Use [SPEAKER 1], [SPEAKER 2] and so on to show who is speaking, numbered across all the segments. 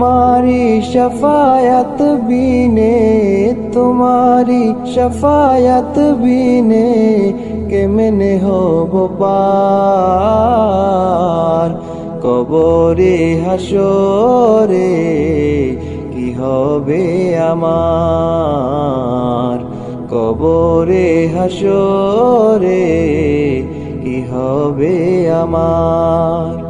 [SPEAKER 1] তোমারি শফায়াত বিনে তোমারি শফায়াত বিনে কেমনে হব পার কবরে হাসরে কি হবে আমার কবরে হাসরে কি হবে আমার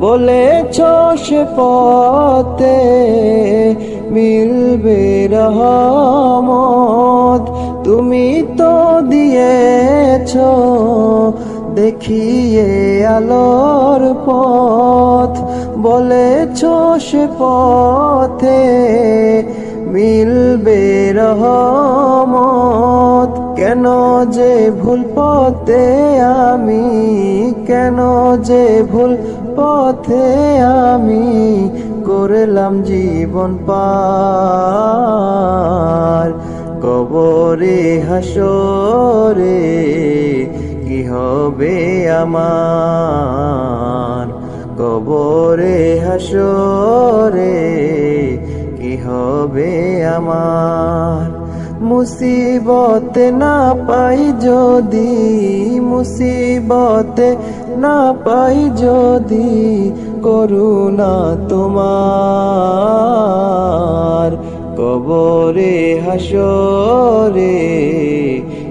[SPEAKER 1] বলেছ সে পথে মিলবে রহমত। তুমি তো দিয়েছ দেখিয়ে আলোর পথ। বলেছ সে পথে মিলবে রহমত। কেন যে ভুল পথে আমি? কেন যে ভুল পথে আমি করলাম জীবন পার? কবরে, হাসরে কি হবে আমার? কবরে, হাসরে কি হবে আমার? মুসিবতে না পাই যদি মুসিবতে না পাই যদি করুণা তোমার। কবরে হাসরে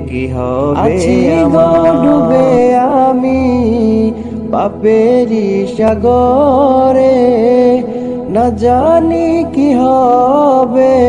[SPEAKER 1] কি হবে ডুবে আমি পাপেরি সাগরে না জানি কি হবে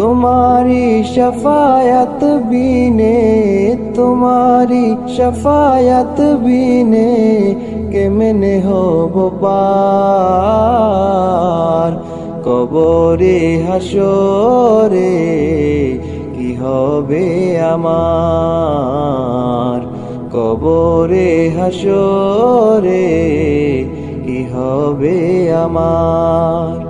[SPEAKER 1] তোমারি শফায়াত বিনে তোমারি শফায়াত বিনে কেমনে হব পার কবরে হাসরে কি হবে আমার কবরে হাসরে কি হবে আমার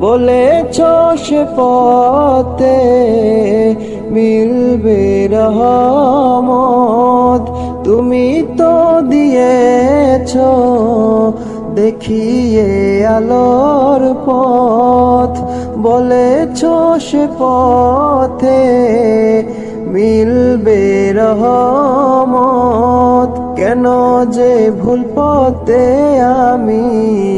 [SPEAKER 1] বলেছ সে পথে মিলবে রহমত। তুমি তো দিয়েছ দেখিয়ে আলোর পথ। বলেছ সে পথে মিলবে রহমত। কেন যে ভুল পথে আমি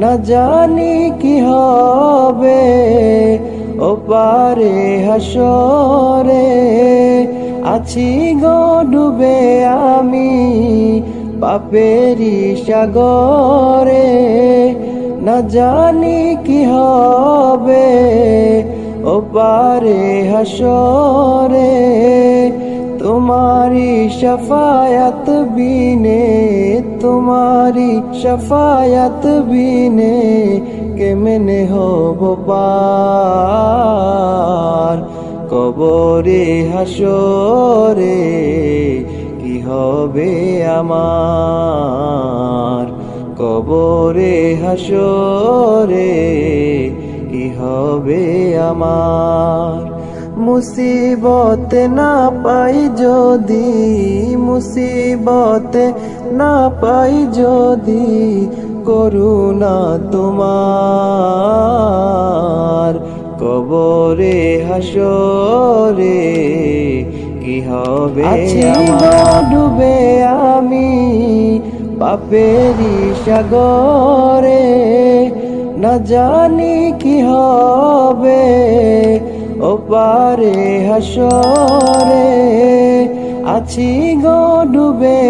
[SPEAKER 1] না জানি কি হবে, ও পারে হাসরে। আছি গো ডুবে আমি পাপেরি সাগরে। না জানি কি হবে, ও পারে হাসরে। তোমারি শফায়াত বিনে তোমারি শফায়াত বিনে কেমনে হব পার? কবরে হাসরে কি হবে আমার? কবরে হাসরে কি হবে আমার? মুসিবতে না পাই যদি মুসিবতে না পাই যদি করুণা তোমার কবরে হাসরে কি হবে ডুবে আমি পাপেরি সাগরে না জানি কি হবে পারে হাসরে আছি গো ডুবে